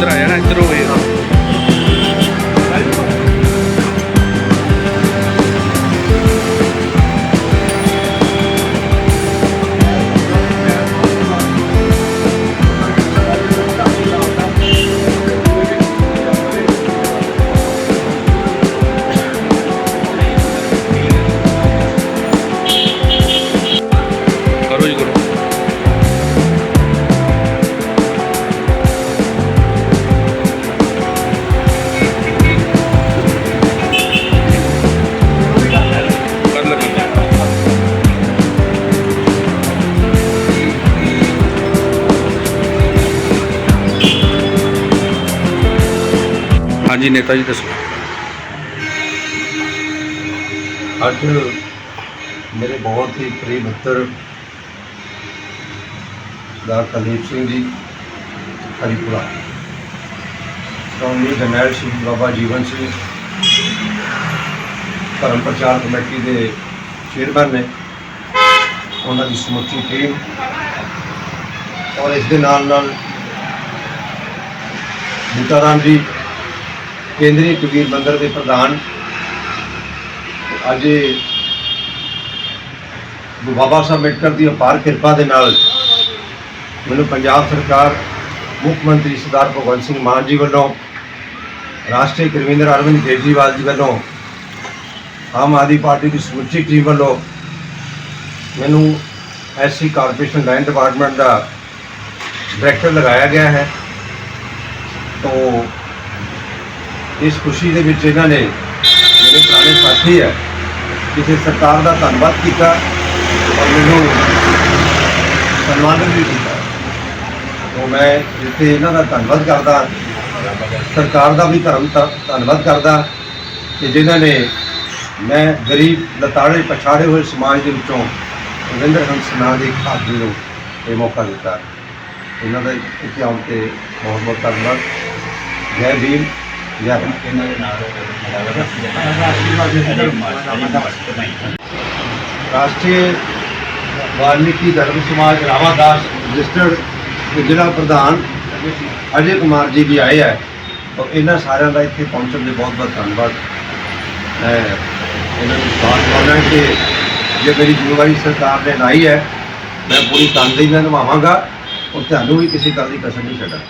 entra, ya no entró, ਹਾਂਜੀ, ਨੇਤਾ ਜੀ, ਦੱਸੋ। ਅੱਜ ਮੇਰੇ ਬਹੁਤ ਹੀ ਪ੍ਰਿय ਮਿੱਤਰ ਦਾ ਕੁਲਦੀਪ ਸਿੰਘ ਜੀ, ਹਰੀਪੁਰਾ। ਸ਼੍ਰੋਮਣੀ ਜਰਨੈਲ ਸ਼੍ਰੀ ਬਾਬਾ ਜੀਵਨ ਸਿੰਘ, ਧਰਮ ਪ੍ਰਚਾਰ ਕਮੇਟੀ ਦੇ ਚੇਅਰਮੈਨ ਨੇ ਉਹਨਾਂ ਦੀ ਸਮੁੱਚੀ ਟੀਮ ਔਰ ਇਸ ਦੇ ਨਾਲ ਨਾਲ ਬੂਟਾ ਰਾਮ ਜੀ ਕੇਂਦਰੀ ਕਬੀਰ ਮੰਦਰ ਦੇ ਪ੍ਰਧਾਨ ਅੱਜ ਇਹ ਬਾਬਾ ਸਾਹਿਬ ਅੰਬੇਡਕਰ ਦੀ ਅਪਾਰ ਕਿਰਪਾ ਦੇ ਨਾਲ ਮੈਨੂੰ ਪੰਜਾਬ ਸਰਕਾਰ, ਮੁੱਖ ਮੰਤਰੀ ਸਰਦਾਰ ਭਗਵੰਤ ਸਿੰਘ ਮਾਨ ਜੀ ਵੱਲੋਂ, ਰਾਸ਼ਟਰੀ ਗੁਰਵਿੰਦਰ ਅਰਵਿੰਦ ਕੇਜਰੀਵਾਲ ਜੀ ਵੱਲੋਂ, ਆਮ ਆਦਮੀ ਪਾਰਟੀ ਦੀ ਸਮੁੱਚੀ ਟੀਮ ਵੱਲੋਂ ਮੈਨੂੰ ਐਸਸੀ ਕਾਰਪੋਰੇਸ਼ਨ ਲਾਈਨ ਡਿਪਾਰਟਮੈਂਟ ਦਾ ਡਾਇਰੈਕਟਰ ਲਗਾਇਆ ਗਿਆ ਹੈ। ਤੋਂ ਇਸ ਖੁਸ਼ੀ ਦੇ ਵਿੱਚ ਇਹਨਾਂ ਨੇ ਮੇਰੇ ਪੁਰਾਣੇ ਸਾਥੀ ਹੈ ਕਿਸੇ ਸਰਕਾਰ ਦਾ ਧੰਨਵਾਦ ਕੀਤਾ ਔਰ ਮੈਨੂੰ ਸਨਮਾਨਿਤ ਵੀ ਕੀਤਾ। ਤੋਂ ਮੈਂ ਇੱਥੇ ਇਹਨਾਂ ਦਾ ਧੰਨਵਾਦ ਕਰਦਾ, ਸਰਕਾਰ ਦਾ ਵੀ ਧਰਮ ਧ- ਧੰਨਵਾਦ ਕਰਦਾ ਕਿ ਜਿਨ੍ਹਾਂ ਨੇ ਮੈਂ ਗਰੀਬ ਲਤਾੜੇ ਪਛਾੜੇ ਹੋਏ ਸਮਾਜ ਦੇ ਵਿੱਚੋਂ ਰਵਿੰਦਰ ਹੰਸ ਨਾਂ ਦੇ ਇੱਕ ਆਦਮੀ ਨੂੰ ਇਹ ਮੌਕਾ ਦਿੱਤਾ। ਇਹਨਾਂ ਦਾ ਇੱਥੇ ਆਉਣ ਤੇ ਬਹੁਤ ਬਹੁਤ ਧੰਨਵਾਦ। ਜੈ ਭੀਮ। ਇਹਨਾਂ ਦੇ ਨਾਲ ਰਾਸ਼ਟਰੀ ਵਾਲਮੀਕੀ ਧਰਮ ਸਮਾਜ ਰਾਵਾਦਾਸ ਰਜਿਸਟਰਡ ਜ਼ਿਲ੍ਹਾ ਪ੍ਰਧਾਨ ਅਜੇ ਕੁਮਾਰ ਜੀ ਵੀ ਆਏ ਹੈ ਔਰ ਇਹਨਾਂ ਸਾਰਿਆਂ ਦਾ ਇੱਥੇ ਪਹੁੰਚਣ ਦੇ ਬਹੁਤ ਬਹੁਤ ਧੰਨਵਾਦ। ਮੈਂ ਇਹਨਾਂ ਨੂੰ ਸਵਾਗਤ ਕਰਦਾ ਕਿ ਜੇ ਮੇਰੀ ਜ਼ਿੰਮੇਵਾਰੀ ਸਰਕਾਰ ਨੇ ਲਾਈ ਹੈ, ਮੈਂ ਪੂਰੀ ਤਨਦੇਹੀ ਨਾਲ ਨਿਭਾਵਾਂਗਾ ਔਰ ਤੁਹਾਨੂੰ ਵੀ ਕਿਸੇ ਗੱਲ ਦੀ ਕਸਰ ਨਹੀਂ ਛੱਡਾਂਗਾ।